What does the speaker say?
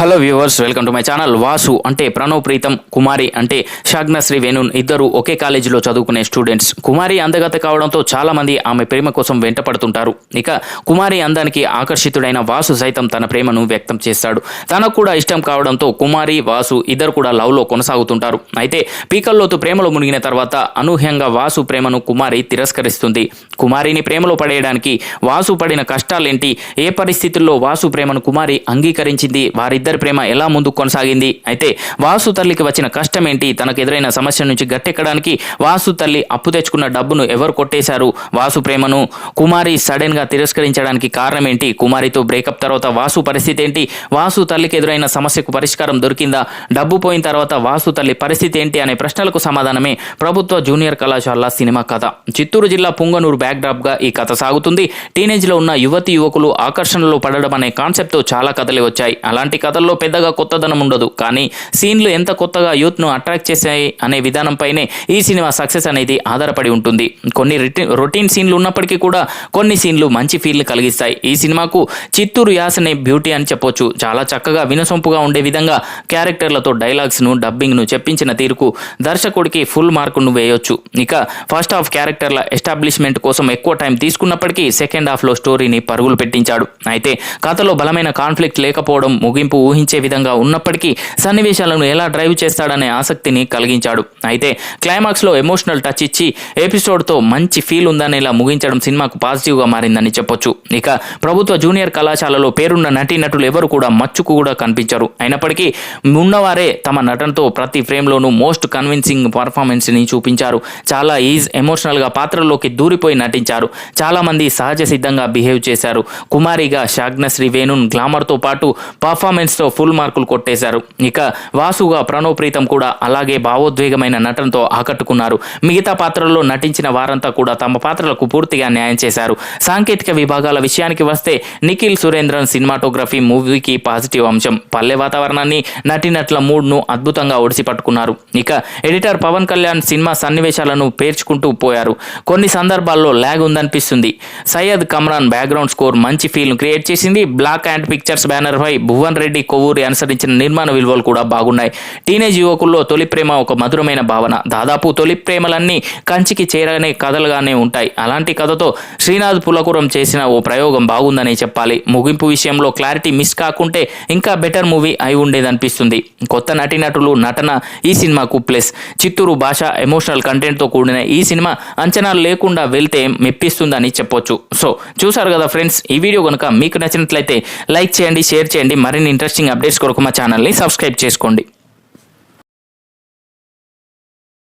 Hello viewers welcome to my channel. Vasu అంటే ప్రణవ్ ప్రీతం కుమారి అంటే షాగ్నశ్రీ వేణున్ ఇద్దరు ఒకే కాలేజీలో చదువుకునే స్టూడెంట్స్. కుమారి అందగత కావడంతో చాలా మంది ఆమె ప్రేమ కోసం వెంటపడుతుంటారు ఇక కుమారి అందానికి ఆకర్షితుడైన వాసు సైతం తన ప్రేమను వ్యక్తం చేస్తాడు. తనకు కూడా ఇష్టం కావడంతో కుమారి వాసు ఇద్దరు కూడా లవ్లో కొనసాగుతుంటారు. అయితే పీకల్లోతు ప్రేమలో మునిగిన తర్వాత అనూహ్యంగా వాసు ప్రేమను కుమారి తిరస్కరిస్తుంది. కుమారిని ప్రేమలో పడేయడానికి వాసు పడిన కష్టాలేంటి? ఏ పరిస్థితుల్లో వాసు ప్రేమను కుమారి అంగీకరించింది? వారిద్దరు ప్రేమ ఎలా ముందుకు కొనసాగింది? అయితే వాసు తల్లికి వచ్చిన కష్టం ఏంటి? తనకు ఎదురైన సమస్య నుంచి గట్టెక్కడానికి వాసు తల్లి అప్పు తెచ్చుకున్న డబ్బును ఎవరు కొట్టేశారు? వాసు ప్రేమను కుమారి సడన్గా తిరస్కరించడానికి కారణం ఏంటి? కుమారితో బ్రేకప్ తర్వాత వాసు పరిస్థితి ఏంటి? వాసు తల్లికి ఎదురైన సమస్యకు పరిష్కారం దొరికిందా? డబ్బు పోయిన తర్వాత వాసు తల్లి పరిస్థితి ఏంటి అనే ప్రశ్నలకు సమాధానమే ప్రభుత్వ జూనియర్ కళాశాల సినిమా కథ. చిత్తూరు జిల్లా పుంగనూరు బ్యాక్డ్రాప్గా ఈ కథ సాగుతుంది. టీనేజ్లో ఉన్న యువతి యువకులు ఆకర్షణలో పడడం అనే కాన్సెప్ట్తో చాలా కథలే వచ్చాయి. అలాంటి కథ కథల్లో పెద్దగా కొత్తదనం ఉండదు. కానీ సీన్లు ఎంత కొత్తగా యూత్ను అట్రాక్ట్ చేశాయి అనే విధానంపైనే ఈ సినిమా సక్సెస్ అనేది ఆధారపడి ఉంటుంది. కొన్ని రొటీన్ సీన్లు ఉన్నప్పటికీ కూడా కొన్ని సీన్లు మంచి ఫీల్ కలిగిస్తాయి. ఈ సినిమాకు చిత్తూరు యాసనే బ్యూటీ అని చెప్పొచ్చు. చాలా చక్కగా వినసొంపుగా ఉండే విధంగా క్యారెక్టర్లతో డైలాగ్స్ను డబ్బింగ్ను చెప్పించిన తీరుకు దర్శకుడికి ఫుల్ మార్కును వేయొచ్చు. ఇక ఫస్ట్ హాఫ్ క్యారెక్టర్ల ఎస్టాబ్లిష్మెంట్ కోసం ఎక్కువ టైం తీసుకున్నప్పటికీ సెకండ్ హాఫ్లో స్టోరీని పరుగులు పెట్టించాడు. అయితే కథలో బలమైన కాన్ఫ్లిక్ట్ లేకపోవడం ముగింపు ఊహించే విధంగా ఉన్నప్పటికీ సన్నివేశాలను ఎలా డ్రైవ్ చేస్తాడనే ఆసక్తిని కలిగించాడు. అయితే క్లైమాక్స్లో ఎమోషనల్ టచ్ ఇచ్చి ఎపిసోడ్తో మంచి ఫీల్ ఉందనేలా ముగించడం సినిమాకు పాజిటివ్గా మారిందని చెప్పొచ్చు. ఇక ప్రభుత్వ జూనియర్ కళాశాలలో పేరున్న నటీనటులు ఎవరు కూడా మచ్చుకు కూడా కనిపించరు. అయినప్పటికీ ఉన్నవారే తమ నటనతో ప్రతి ఫ్రేమ్లోనూ మోస్ట్ కన్విన్సింగ్ పర్ఫార్మెన్స్ని చూపించారు. చాలా ఈజ్ ఎమోషనల్గా పాత్రల్లోకి దూరిపోయి నటించారు. చాలామంది సహజ సిద్ధంగా బిహేవ్ చేశారు. కుమారిగా షాగ్నశ్రీ వేణున్ గ్లామర్తో పాటు పర్ఫార్మెన్స్ తో ఫుల్ మార్కులు కొట్టేశారు. ఇక వాసుగా ప్రణవ్ ప్రీతం కూడా అలాగే భావోద్వేగమైన నటనతో ఆకట్టుకున్నారు. మిగతా పాత్రల్లో నటించిన వారంతా కూడా తమ పాత్రలకు పూర్తిగా న్యాయం చేశారు. సాంకేతిక విభాగాల విషయానికి వస్తే నిఖిల్ సురేంద్రన్ సినిమాటోగ్రఫీ మూవీకి పాజిటివ్ అంశం. పల్లె వాతావరణాన్ని నటినట్ల మూడ్ను అద్భుతంగా ఒడిసి పట్టుకున్నారు ఇక ఎడిటర్ పవన్ కళ్యాణ్ సినిమా సన్నివేశాలను పేర్చుకుంటూ పోయారు. కొన్ని సందర్భాల్లో ల్యాగ్ ఉందనిపిస్తుంది. సయ్యద్ కమ్రాన్ బ్యాక్గ్రౌండ్ స్కోర్ మంచి ఫీల్ క్రియేట్ చేసింది. బ్లాక్ అండ్ పిక్చర్స్ బ్యానర్ పై భువన్ రెడ్డి కొవ్వూరి అనుసరించిన నిర్మాణ విలువలు కూడా బాగున్నాయి. టీనేజ్ యువకుల్లో తొలి ప్రేమ ఒక మధురమైన భావన. దాదాపు తొలి ప్రేమలన్నీ కంచికి చేరనే కథలుగానే ఉంటాయి. అలాంటి కథతో శ్రీనాథ్ పులకురం చేసిన ఓ ప్రయోగం బాగుందనే చెప్పాలి. ముగింపు విషయంలో క్లారిటీ మిస్ కాకుంటే ఇంకా బెటర్ మూవీ అయి ఉండేదనిపిస్తుంది. కొత్త నటీనటులు నటన ఈ సినిమాకు ప్లస్. చిత్తూరు భాష ఎమోషనల్ కంటెంట్తో కూడిన ఈ సినిమా అంచనాలు లేకుండా వెళ్తే మెప్పిస్తుందని చెప్పొచ్చు. సో చూసారు కదా ఫ్రెండ్స్ ఈ వీడియో కనుక మీకు నచ్చినట్లయితే లైక్ చేయండి షేర్ చేయండి. మరిన్ని ఇంట్రెస్టింగ్ అప్డేట్స్ కొరకు మా ఛానల్ని సబ్స్క్రైబ్ చేసుకోండి.